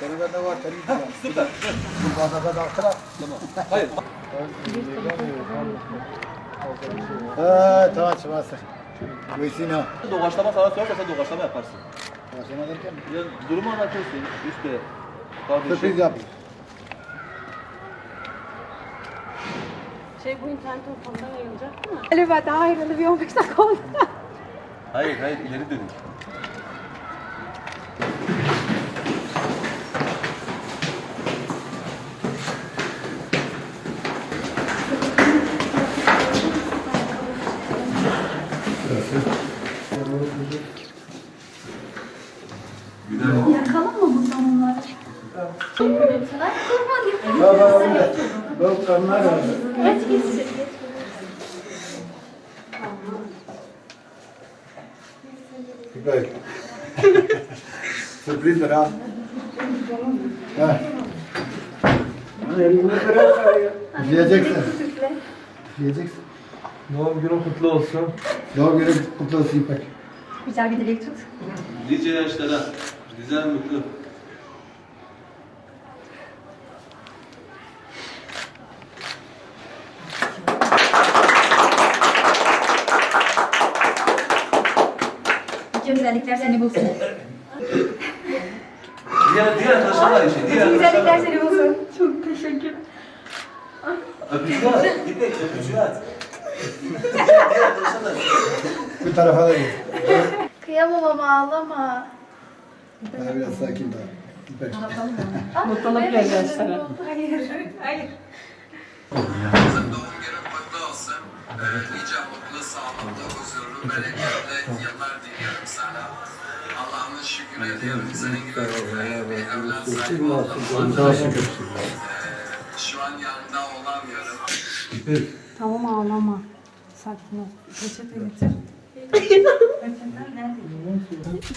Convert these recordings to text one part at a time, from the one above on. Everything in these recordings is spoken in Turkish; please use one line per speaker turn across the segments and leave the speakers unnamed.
Televizyonda var televizyon.
Süper.
Bu bazada da aktar.
Tamam. Hayır.
Ha tamam çıkarsın. Buyursun ha.
Doğaçlama sana sorarsa sen doğaçlama yaparsın.
Başlama derken
Ya, durumu anlatırsın. Kardeşim.
sürpriz yap.
Şey bu internet ortamında yayılacak mı? Galiba daha ayrılı bir 15 dakika oldu.
Hayır hayır ileri dönün.
Yakalım mı bu sonları?
Baba öyle. Doktorlar.
Geç geç geç.
Süper. Sürprizdir ha. Ha. Yiyeceksin. Yiyeceksin.
Doğum günü kutlu olsun.
Doğum günü kutlu olsun İpek.
Güzel bir dilek tut.
Nice yaşlara. Güzel mutlu.
Güzellikler seni bulsun.
Diğer diğer var işte. Diğer
Bütün güzellikler seni bulsun. Çok teşekkür
Öpücüğü at. İpek öpücüğü at. Diğer arkadaşlar da.
Bu tarafa da git.
Kıyamam ama ağlama.
Daha biraz sakin daha. İpek.
Mutluluk gözyaşları.
Hayır. Hayır.
Herkesin doğum günü kutlu olsun. Nice mutlu, sağlıklı, huzurlu, bereketli yıllar Şu an yanında olamıyorum.
Tamam ağlama. Sakin ol. Peçete getir.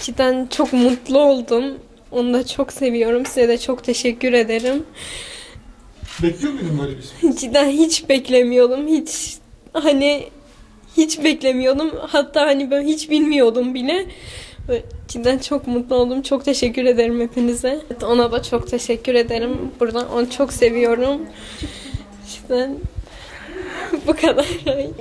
Cidden çok mutlu oldum. Onu da çok seviyorum. Size de çok teşekkür ederim.
Bekliyor muydun böyle bir şey?
Cidden hiç beklemiyordum. Hiç hani hiç beklemiyordum. Hatta hani ben hiç bilmiyordum bile. Ve Cidden çok mutlu oldum. Çok teşekkür ederim hepinize. Ona da çok teşekkür ederim. Buradan onu çok seviyorum. Cidden bu kadar.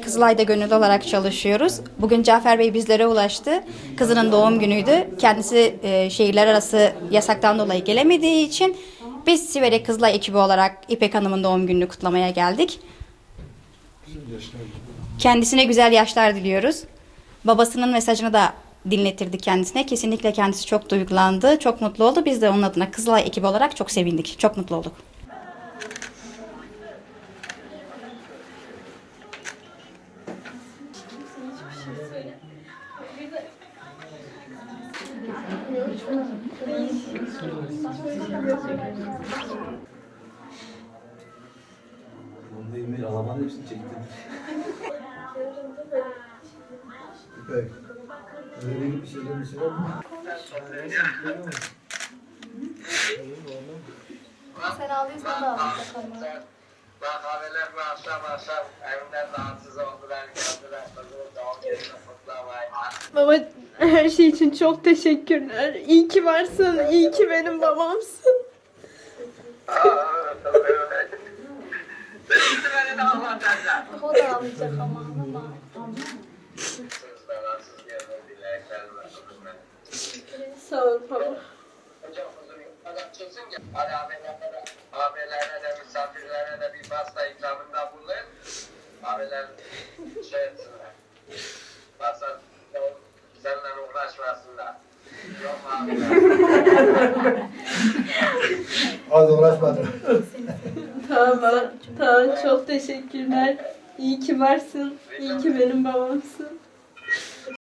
Kızılay'da gönüllü olarak çalışıyoruz. Bugün Cafer Bey bizlere ulaştı. Kızının doğum günüydü. Kendisi e, şehirler arası yasaktan dolayı gelemediği için biz Siverek Kızılay ekibi olarak İpek Hanım'ın doğum gününü kutlamaya geldik. Kendisine güzel yaşlar diliyoruz. Babasının mesajını da dinletirdik kendisine. Kesinlikle kendisi çok duygulandı, çok mutlu oldu. Biz de onun adına Kızılay ekibi olarak çok sevindik, çok mutlu olduk.
Bunda İmir Alman hepsini çektim.
İpek. Öyle bir şey ama.
Sen ağlıyorsan da ağlayacak ama.
Bak kahveler bu akşam akşam evimden rahatsız oldular. Geldiler kızımın doğum gününü kutlamaya.
Baba her şey için çok teşekkürler. İyi ki varsın. İyi ki benim babamsın.
Beni de ağlatacak.
O da ağlayacak ama ağlama.
Sizden rahatsız geldi. Dileklerimi kızımın.
Sağ ol baba.
Hocam huzur çözün ya. Hadi abilerine de, abilerine de misafirlerine de bir pasta ikramında bulun. Abiler şey etsinler. Pasta seninle uğraşmasınlar. Yok abiler.
Az uğraşmadım.
Tamam, tamam çok teşekkürler. İyi ki varsın. İyi ki benim babamsın.